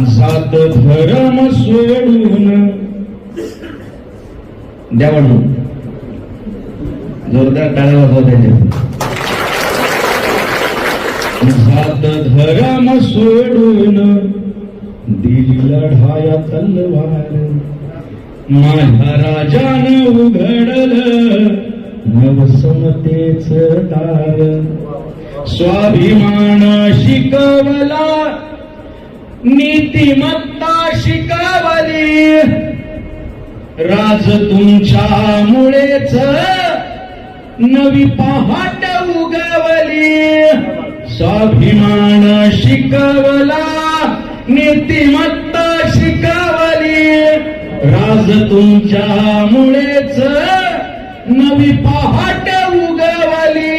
जात धर्म सोडून. द्या म्हणून. जोरदार टाळ्या वाजवा त्याच्या. जात धर्म सोडून. दिली लढाया तलवार. माझ्या राजान उघडल. नवसमतेच दार. स्वाभिमान शिकवला नीतिमत्ता शिकावली. राज तुमच्यामुळेच नवी पहाट उगवली. स्वाभिमान शिकवला नीतिमत्ता शिकवली. राज तुमच्या मुळेच नवी पहाट उगवली.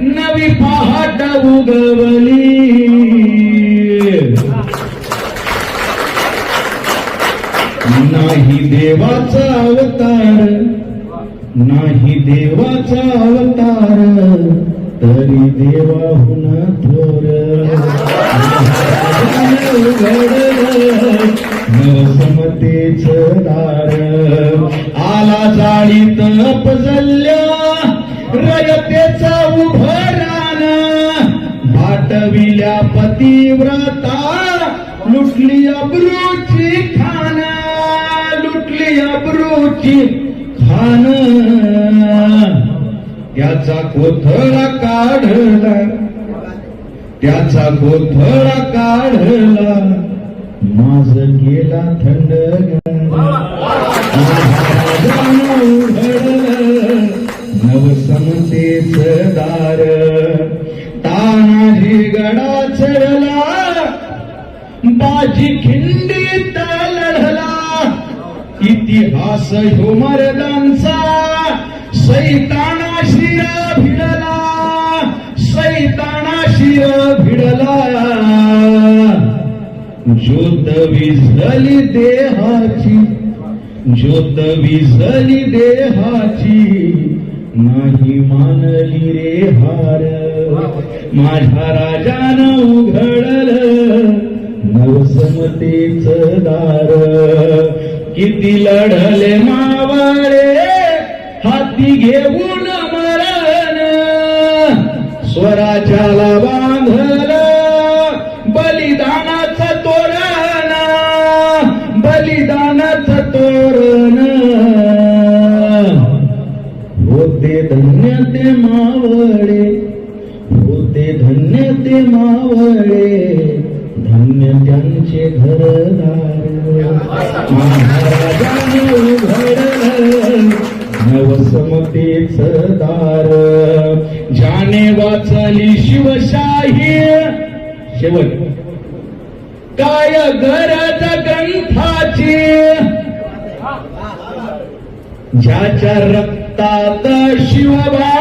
नवी पहाट उगवली. नाही देवाचा अवतार नाही देवाचा अवतार तरी देवाहून थोर नवसमतेच दार. आला जाळीत अपजल्ल्या रयतेचा उभरान भाटविल्या पतिव्रता लुटली अब्रूची अब्रूची खान त्याचा कोथळा काढला. त्याचा कोथळा काढला. माझ गेला थंड नव समतेच दार. तानाही गडा चढला. बाजी खिंडी लढला असं ह्यो सैताना शिर भिडला सैताना शिर भिडला. ज्योत विझली देहाची ज्योत विझली देहाची नाही मानली रे हार. माझ्या राजानं उघडल नवसमतेच दार. किती लढले मावाळे हाती घेऊन मरण. स्वराज्याला बांधल बलिदानाचं तोरण. बलिदानाचं तोरण. होते धन्य ते मावळे होते धन्य ते मावळे. धन्य त्यांचे घरदार महाराजाने उघडलं नवसमतेच दार ज्याने वाचली शिवशाही. शेवट. काय गरज ग्रंथाची? ज्याच्या रक्तात शिवबा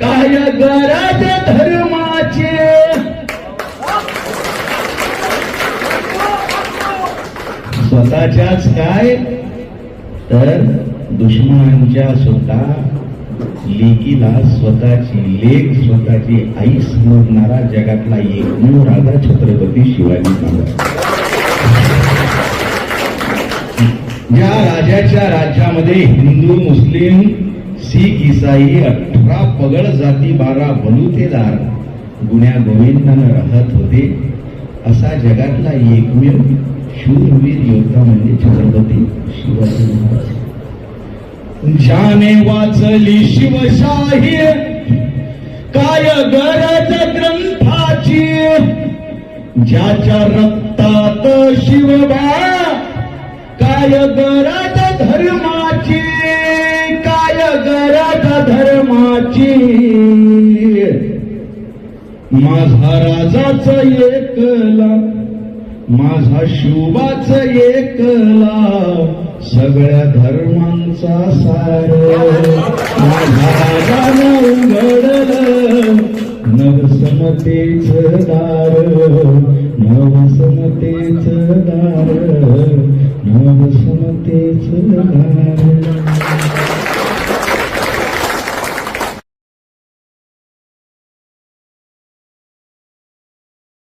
काय गरज धर्म स्वतःच्याच काय? तर दुश्मनांच्या सुद्धा लेकीला स्वतःची लेख स्वतःची आई समजणारा जगातला एकमेव राजा छत्रपती शिवाजी महाराज. ज्या राजाच्या राज्यामध्ये हिंदू मुस्लिम शीख इसाई अठरा पगड जाती बारा बलुतेदार गुण्या गोविंदानं राहत होते असा जगातला एकमेव शूरवीर योद्धा म्हणजे छत्रपती शिवाजी महाराज ज्याने वाचली शिवशाही. काय गरज ग्रंथाची? ज्याच्या रक्तात शिवबा काय गरज धर्माची? काय गरज धर्माची? माझा राजाच एकला माझा शिवबाच एकला सगळ्या धर्मांचा सार. माझा नवसमतेच दार. नवसमतेच दार नवसमतेच दार.